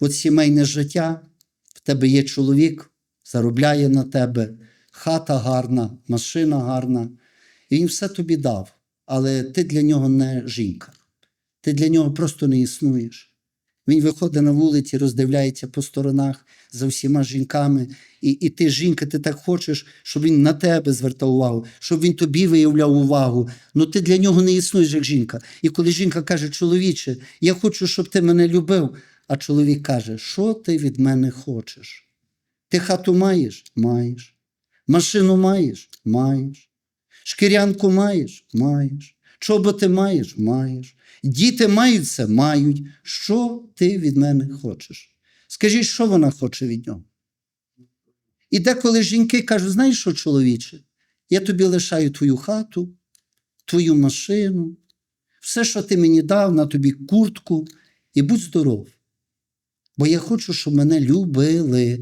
от сімейне життя, в тебе є чоловік, заробляє на тебе, хата гарна, машина гарна, і він все тобі дав, але ти для нього не жінка. Ти для нього просто не існуєш. Він виходить на вулиці, роздивляється по сторонах за всіма жінками, і, і ти, жінка, ти так хочеш, щоб він на тебе звертав увагу, щоб він тобі виявляв увагу. Ну ти для нього не існуєш як жінка. І коли жінка каже, чоловіче, я хочу, щоб ти мене любив, а чоловік каже, що ти від мене хочеш? Ти хату маєш? Маєш. Машину маєш? Маєш. Шкірянку маєш? Маєш. Чоботи маєш? Маєш. Діти мають це? Мають. Що ти від мене хочеш? Скажіть, що вона хоче від нього? І деколи жінки кажуть: знаєш що, чоловіче, я тобі лишаю твою хату, твою машину, все, що ти мені дав, на тобі куртку, і будь здоров. Бо я хочу, щоб мене любили.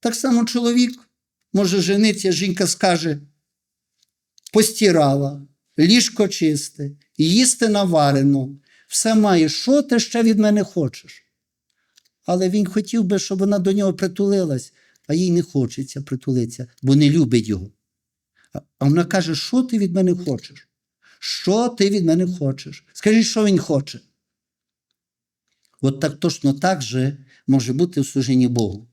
Так само чоловік може жениться, жінка скаже: постирала, ліжко чисте, їсти наварено, все має, що ти ще від мене хочеш? Але він хотів би, щоб вона до нього притулилась, а їй не хочеться притулитися, бо не любить його. А вона каже: що ти від мене хочеш? Що ти від мене хочеш? Скажи, що він хоче. От так точно так же може бути в служінні Богу.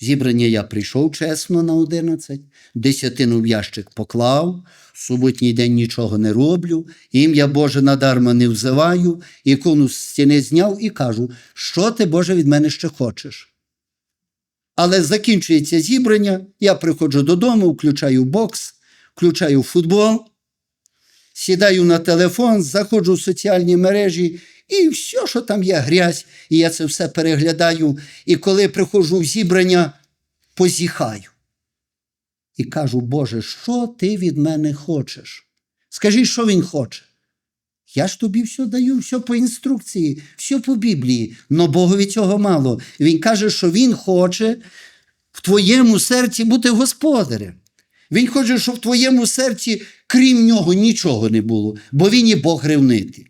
Зібрання я прийшов чесно на 11, десятину в ящик поклав, в суботній день нічого не роблю, ім'я Боже надарма не взиваю, ікону з стіни зняв і кажу, що ти, Боже, від мене ще хочеш. Але закінчується зібрання, я приходжу додому, включаю бокс, включаю футбол, сідаю на телефон, заходжу в соціальні мережі, і все, що там є, грязь, і я це все переглядаю. І коли приходжу в зібрання, позіхаю. І кажу, Боже, що ти від мене хочеш? Скажи, що він хоче. Я ж тобі все даю, все по інструкції, все по Біблії. Но Богові цього мало. Він каже, що Він хоче в твоєму серці бути господарем. Він хоче, щоб в твоєму серці, крім нього, нічого не було, бо він є Бог ревнитель.